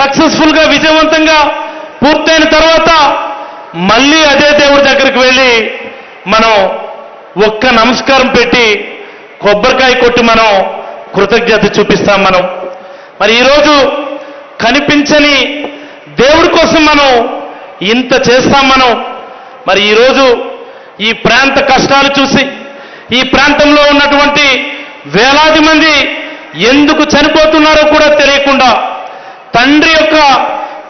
సక్సెస్ఫుల్గా విజయవంతంగా పూర్తయిన తర్వాత మళ్ళీ అదే దేవుడి దగ్గరికి వెళ్ళి మనం ఒక్క నమస్కారం పెట్టి కొబ్బరికాయ కొట్టి మనం కృతజ్ఞత చూపిస్తాం మనం. మరి ఈరోజు కనిపించని దేవుడి కోసం మనం ఇంత చేస్తాం మనం. మరి ఈరోజు ఈ ప్రాంత కష్టాలు చూసి ఈ ప్రాంతంలో ఉన్నటువంటి వేలాది మంది ఎందుకు చనిపోతున్నారో కూడా తెలియకుండా తండ్రి యొక్క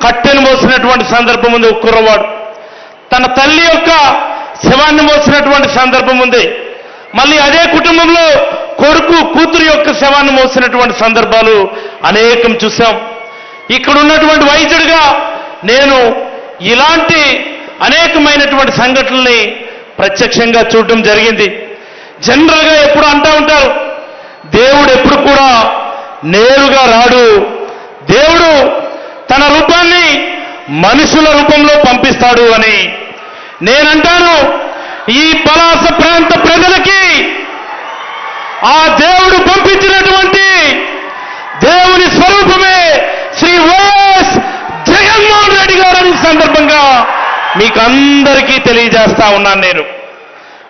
కట్టెను మోసినటువంటి సందర్భం ఉంది కుర్రవాడు. తన తల్లి యొక్క శవాన్ని మోసినటువంటి సందర్భం ఉంది. మళ్ళీ అదే కుటుంబంలో కొడుకు కూతురు యొక్క శవాన్ని మోసినటువంటి సందర్భాలు అనేకం చూశాం. ఇక్కడ ఉన్నటువంటి వైద్యుడిగా నేను ఇలాంటి అనేకమైనటువంటి సంఘటనల్ని ప్రత్యక్షంగా చూడటం జరిగింది. జనరల్గా ఎప్పుడు అంటూ ఉంటారు దేవుడు ఎప్పుడు కూడా నేరుగా రాడు దేవుడు తన రూపాన్ని మనుషుల రూపంలో పంపిస్తాడు అని నేనంటాను ఈ పలాస ప్రాంత ప్రజలకి ఆ దేవుడు పంపించినటువంటి దేవుని స్వరూపమే శ్రీ వైఎస్ జగన్మోహన్ రెడ్డి గారు సందర్భంగా మీకు అందరికీ తెలియజేస్తా ఉన్నాను నేను.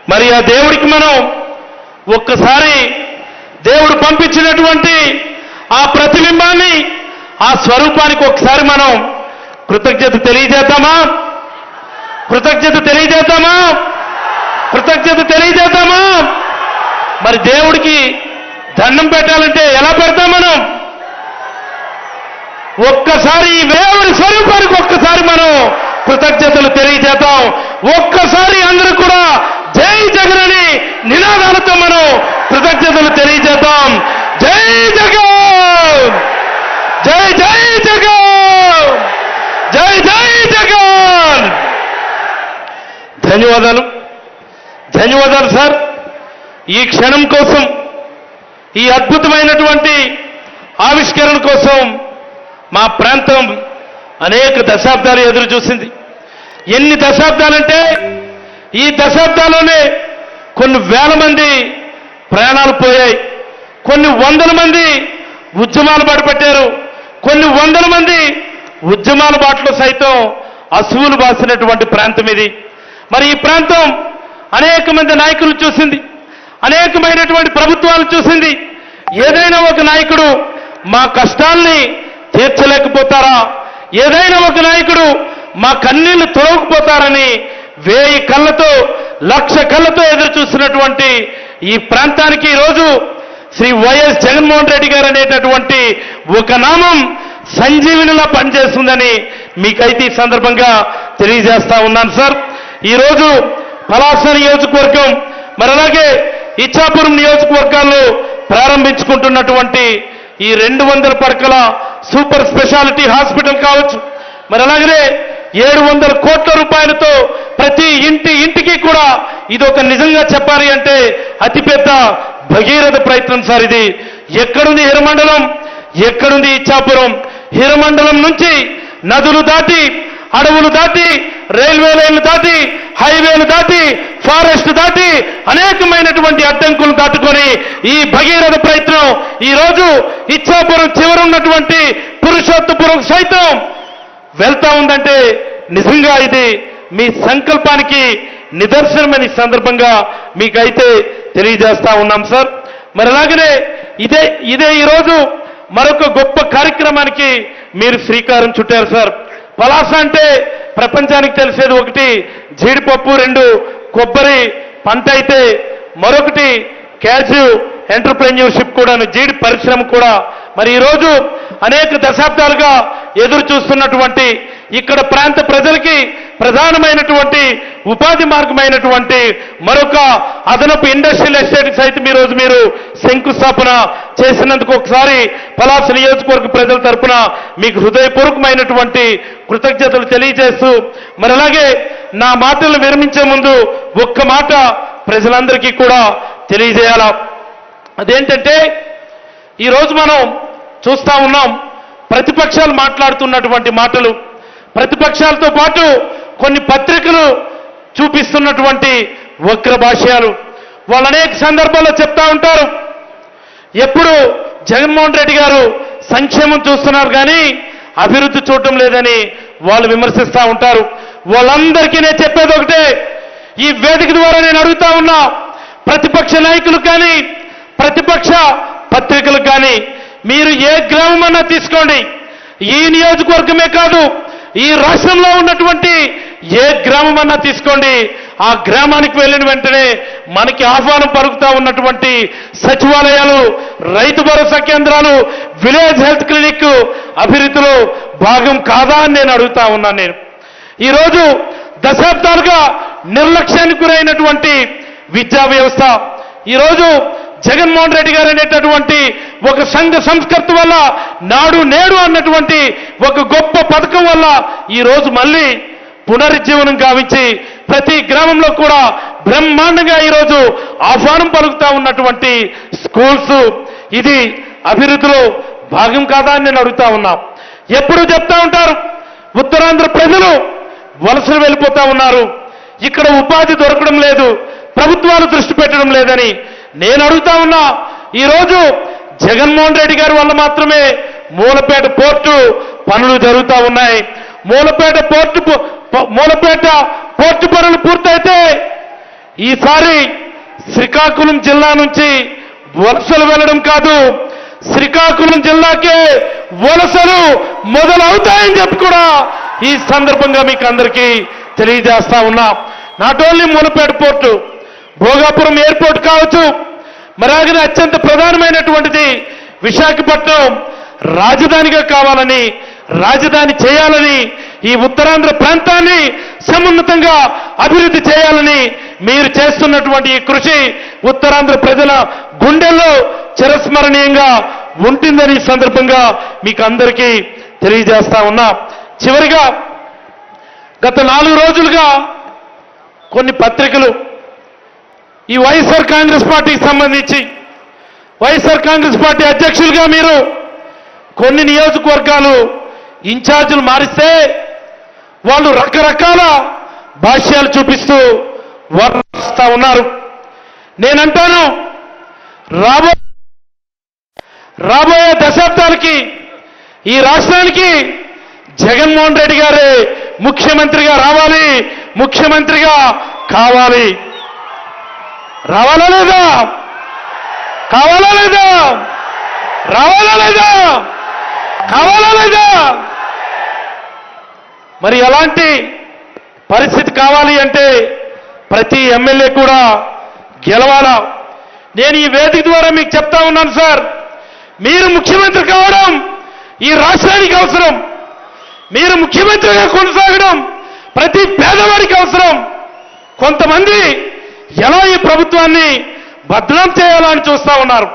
మరి ఆ దేవుడికి మనం ఒక్కసారి దేవుడు పంపించినటువంటి ఆ ప్రతిబింబాన్ని ఆ స్వరూపానికి ఒకసారి మనం కృతజ్ఞత తెలియజేద్దామా? కృతజ్ఞత తెలియజేద్దామా? కృతజ్ఞత తెలియజేద్దామా? మరి దేవుడికి దండం పెట్టాలంటే ఎలా పెడతాం మనం? ఒక్కసారి ఈ స్వరూపానికి ఒక్కసారి మనం కృతజ్ఞతలు తెలియజేద్దాం. ఒక్కసారి అందరూ కూడా జై జగనని నినాదాలతో మనం కృతజ్ఞతలు తెలియజేద్దాం. జై జగన్ జై జై జగన్ జై జై జగన్ ధన్యవాదాలు. ధన్యవాదాలు సార్. ఈ క్షణం కోసం ఈ అద్భుతమైనటువంటి ఆవిష్కరణ కోసం మా ప్రాంతం అనేక దశాబ్దాలు ఎదురు చూసింది. ఎన్ని దశాబ్దాలంటే ఈ దశాబ్దాల్లోనే కొన్ని వేల మంది ప్రాణాలు పోయాయి. కొన్ని వందల మంది ఉద్యమాలు పడిపెట్టారు కొన్ని వందల మంది ఉద్యమాల బాటలో సైతం అసువులు బాసినటువంటి ప్రాంతం ఇది. మరి ఈ ప్రాంతం అనేక మంది నాయకులు చూసింది అనేకమైనటువంటి ప్రభుత్వాలు చూసింది. ఏదైనా ఒక నాయకుడు మా కష్టాల్ని తీర్చలేకపోతారా? ఏదైనా ఒక నాయకుడు మా కన్నీళ్ళు తొలగిపోతారని వేయి కళ్ళతో లక్ష కళ్ళతో ఎదురు చూస్తున్నటువంటి ఈ ప్రాంతానికి ఈరోజు శ్రీ వైఎస్ జగన్మోహన్ రెడ్డి గారు అనేటటువంటి ఒక నామం సంజీవినిలా పనిచేస్తుందని మీకైతే ఈ సందర్భంగా తెలియజేస్తా ఉన్నాను సార్. ఈరోజు పలాస నియోజకవర్గం మరి అలాగే ఇచ్చాపురం నియోజకవర్గాల్లో ప్రారంభించుకుంటున్నటువంటి ఈ రెండు వందల పడకల సూపర్ స్పెషాలిటీ హాస్పిటల్ కావచ్చు మరి అలాగనే ఏడు వందల కోట్ల రూపాయలతో ప్రతి ఇంటి ఇంటికి కూడా ఇది ఒక నిజంగా చెప్పాలి అంటే అతిపెద్ద భగీరథ ప్రయత్నం సార్ ఇది. ఎక్కడుంది హిరమండలం? ఎక్కడుంది ఇచ్చాపురం? హిరమండలం నుంచి నదులు దాటి అడవులు దాటి రైల్వే లైన్లు దాటి హైవేలు దాటి ఫారెస్ట్ దాటి అనేకమైనటువంటి అడ్డంకులు దాటుకొని ఈ భగీరథ ప్రయత్నం ఈరోజు ఇచ్చాపురం చివరున్నటువంటి పురుషోత్తపురం సైతం వెళ్తా ఉందంటే నిజంగా ఇది మీ సంకల్పానికి నిదర్శనమని సందర్భంగా మీకైతే తెలియజేస్తా ఉన్నాం సార్. మరి అలాగనే ఇదే ఇదే ఈరోజు మరొక గొప్ప కార్యక్రమానికి మీరు శ్రీకారం చుట్టారు సార్. పలాస అంటే ప్రపంచానికి తెలిసేది ఒకటి జీడిపప్పు రెండు కొబ్బరి పంట అయితే మరొకటి క్యాజ్యూ ఎంటర్ప్రెన్యూర్షిప్ కూడాను జీడి పరిశ్రమ కూడా. మరి ఈరోజు అనేక దశాబ్దాలుగా ఎదురు చూస్తున్నటువంటి ఇక్కడ ప్రాంత ప్రజలకి ప్రధానమైనటువంటి ఉపాధి మార్గమైనటువంటి మరొక అదనపు ఇండస్ట్రియల్ ఎస్టేట్ సైతం ఈ రోజు మీరు శంకుస్థాపన చేసినందుకు ఒకసారి పలాస నియోజకవర్గ ప్రజల తరపున మీకు హృదయపూర్వకమైనటువంటి కృతజ్ఞతలు తెలియజేస్తూ మరి అలాగే నా మాటలు విరమించే ముందు ఒక్క మాట ప్రజలందరికీ కూడా తెలియజేయాలా? అదేంటంటే ఈరోజు మనం చూస్తా ఉన్నాం ప్రతిపక్షాలు మాట్లాడుతున్నటువంటి మాటలు. ప్రతిపక్షాలతో పాటు కొన్ని పత్రికలు చూపిస్తున్నటువంటి వక్ర భాష్యాలు. వాళ్ళు అనేక సందర్భాల్లో చెప్తా ఉంటారు. ఎప్పుడు జగన్మోహన్ రెడ్డి గారు సంక్షేమం చూస్తున్నారు కానీ అభివృద్ధి చూడటం లేదని వాళ్ళు విమర్శిస్తూ ఉంటారు. వాళ్ళందరికీ నేను చెప్పేది ఒకటే. ఈ వేదిక ద్వారా నేను అడుగుతా ఉన్నా ప్రతిపక్ష నాయకులు కానీ ప్రతిపక్ష పత్రికలు కానీ మీరు ఏ గ్రామమన్నా తీసుకోండి. ఈ నియోజకవర్గమే కాదు ఈ రాష్ట్రంలో ఉన్నటువంటి ఏ గ్రామం అన్నా తీసుకోండి. ఆ గ్రామానికి వెళ్ళిన వెంటనే మనకి ఆహ్వానం పలుకుతా ఉన్నటువంటి సచివాలయాలు రైతు భరోసా కేంద్రాలు విలేజ్ హెల్త్ క్లినిక్ అభివృద్ధిలో భాగం కాదా అని నేను అడుగుతా ఉన్నాను నేను. ఈరోజు దశాబ్దాలుగా నిర్లక్ష్యానికి గురైనటువంటి విద్యా వ్యవస్థ. ఈరోజు జగన్మోహన్ రెడ్డి గారు అనేటటువంటి ఒక సంఘ సంస్కర్త వల్ల నాడు నేడు అన్నటువంటి ఒక గొప్ప పథకం వల్ల ఈరోజు మళ్ళీ పునరుజ్జీవనం గావించి ప్రతి గ్రామంలో కూడా బ్రహ్మాండంగా ఈరోజు ఆహ్వానం పలుకుతా ఉన్నటువంటి స్కూల్స్. ఇది అభివృద్ధిలో భాగం కాదా అని నేను అడుగుతా ఉన్నా. ఎప్పుడు చెప్తా ఉంటారు ఉత్తరాంధ్ర ప్రజలు వలసలు వెళ్ళిపోతా ఉన్నారు. ఇక్కడ ఉపాధి దొరకడం లేదు ప్రభుత్వాలు దృష్టి పెట్టడం లేదని. నేను అడుగుతా ఉన్నా ఈరోజు జగన్మోహన్ రెడ్డి గారి వల్ల మాత్రమే మూలపేట పోర్టు పనులు జరుగుతూ ఉన్నాయి. మూలపేట పోర్టు మూలపేట పోర్టు పనులు పూర్తయితే ఈసారి శ్రీకాకుళం జిల్లా నుంచి వలసలు వెళ్ళడం కాదు శ్రీకాకుళం జిల్లాకే వలసలు మొదలవుతాయని చెప్పి కూడా ఈ సందర్భంగా మీకు అందరికీ తెలియజేస్తా ఉన్నా. Not only Mulapeta port Bhogapuram airport కావచ్చు. మరాగని అత్యంత ప్రధానమైనటువంటిది విశాఖపట్నం రాజధానిగా కావాలని రాజధాని చేయాలని ఈ ఉత్తరాంధ్ర ప్రాంతాన్ని సమున్నతంగా అభివృద్ధి చేయాలని మీరు చేస్తున్నటువంటి ఈ కృషి ఉత్తరాంధ్ర ప్రజల గుండెల్లో చిరస్మరణీయంగా ఉంటుందని సందర్భంగా మీకు అందరికీ తెలియజేస్తా ఉన్నా. చివరిగా గత నాలుగు రోజులుగా కొన్ని పత్రికలు ఈ వైఎస్ఆర్ కాంగ్రెస్ పార్టీకి సంబంధించి వైఎస్ఆర్ కాంగ్రెస్ పార్టీ అధ్యక్షులుగా మీరు కొన్ని నియోజకవర్గాలు ఇన్ఛార్జీలు మారిస్తే వాళ్ళు రకరకాల భాష్యాలు చూపిస్తూ వర్ణిస్తూ ఉన్నారు. నేనంటాను రాబో రాబోయే దశాబ్దానికి ఈ రాష్ట్రానికి జగన్మోహన్ రెడ్డి గారే ముఖ్యమంత్రిగా రావాలి ముఖ్యమంత్రిగా కావాలి. రావాలా లేదా? కావాలా లేదా? రావాలా లేదా? కావాలా లేదా? మరి ఎలాంటి పరిస్థితి కావాలి అంటే ప్రతి ఎమ్మెల్యే కూడా గెలవాలా? నేను ఈ వేదిక ద్వారా మీకు చెప్తా ఉన్నాను సార్. మీరు ముఖ్యమంత్రి కావడం ఈ రాష్ట్రానికి అవసరం. మీరు ముఖ్యమంత్రిగా కొనసాగడం ప్రతి పేదవాడికి అవసరం. కొంతమంది ఎలా ప్రభుత్వాన్ని భద్రం చేయాలని చూస్తా ఉన్నారు.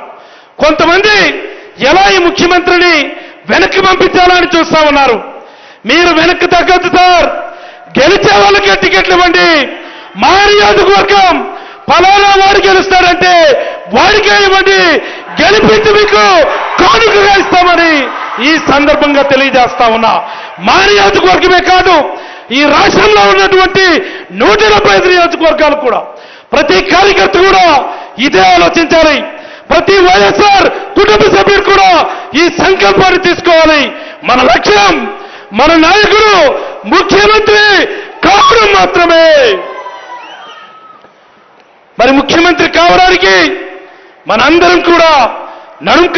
కొంతమంది ఎలా ఈ ముఖ్యమంత్రిని వెనక్కి పంపించాలని చూస్తా ఉన్నారు. మీరు వెనక్కి తగ్గద్దు సార్. గెలిచే వాళ్ళకే టికెట్లు ఇవ్వండి. మా నియోజకవర్గం ఫలానా వాడు గెలుస్తాడంటే వాడికే ఇవ్వండి. గెలిపించి మీకు కానుకగా ఇస్తామని ఈ సందర్భంగా తెలియజేస్తా ఉన్నా. మా నియోజకవర్గమే కాదు ఈ రాష్ట్రంలో ఉన్నటువంటి నూట డెబ్బై ఐదు నియోజకవర్గాలు కూడా. ప్రతి కార్యకర్త కూడా ఇదే ఆలోచించాలి. ప్రతి వైఎస్ఆర్ కుటుంబ సభ్యుడు కూడా ఈ సంకల్పాన్ని తీసుకోవాలి. మన లక్ష్యం మన నాయకుడు ముఖ్యమంత్రి కావడం మాత్రమే. మరి ముఖ్యమంత్రి కావడానికి మనందరం కూడా నడుం